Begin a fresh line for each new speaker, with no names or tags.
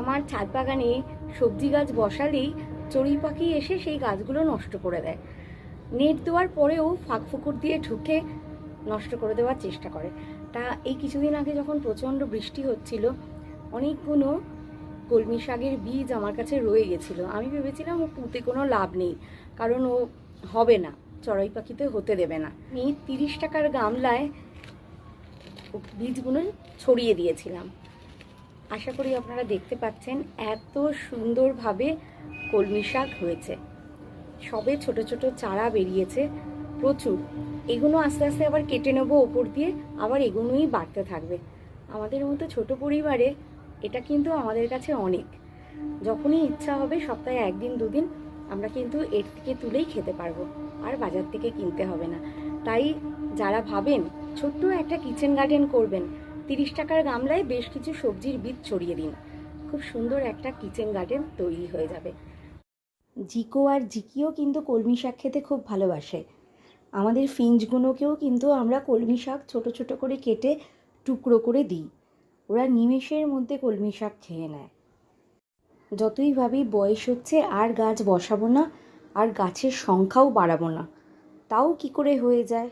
আমার ছাদ বাগানে সবজি গাছ বসালেই চড়ুই পাখি এসে সেই গাছগুলো নষ্ট করে দেয়। নেট দেওয়ার পরেও ফাঁক ফুকুর দিয়ে ঢুকে নষ্ট করে দেওয়ার চেষ্টা করে। তা এই কিছুদিন আগে যখন প্রচণ্ড বৃষ্টি হচ্ছিল, অনেকগুলো কলমি শাকের বীজ আমার কাছে রয়ে গেছিল। আমি ভেবেছিলাম ও পুঁতে কোনো লাভ নেই, কারণ ও হবে না, চড়াই পাখিতে হতে দেবে না। আমি তিরিশ টাকার গামলায় বীজগুলো ছড়িয়ে দিয়েছিলাম। আশা করি আপনারা দেখতে পাচ্ছেন এত সুন্দরভাবে কলমি শাক হয়েছে। সবে ছোট ছোট চারা বেরিয়েছে, প্রচুর। এগুলো আস্তে আস্তে আবার কেটে নেব ওপর দিয়ে, আবার এগুলোই বাড়তে থাকবে। আমাদের মতো ছোট পরিবারে এটা কিন্তু আমাদের কাছে অনেক। যখনই ইচ্ছা হবে সপ্তাহে একদিন, দুদিন, আমরা কিন্তু এর থেকে তুলেই খেতে পারব। আর বাজার থেকে কিনতে হবে না। তাই যারা ভাবেন, ছোট্ট একটা কিচেন গার্ডেন করবেন তিরিশ টাকার গামলায় বেশ কিছু সবজির বীজ ছড়িয়ে দিন। খুব সুন্দর একটা কিচেন গার্ডেন তৈরি হয়ে যাবে। জিকো আর জিকিও কিন্তু কলমি শাক খেতে খুব ভালোবাসে। আমাদের ফিঞ্চগুলোকেও কিন্তু আমরা কলমি শাক ছোট ছোট করে কেটে টুকরো করে দিই। ওরা নিমেষের মধ্যে কলমি শাক খেয়ে নেয়। যতই ভাবি বয়স হচ্ছে আর গাছ বসাবো না, আর গাছের সংখ্যাও বাড়াবো না, তাও কি করে হয়ে যায়?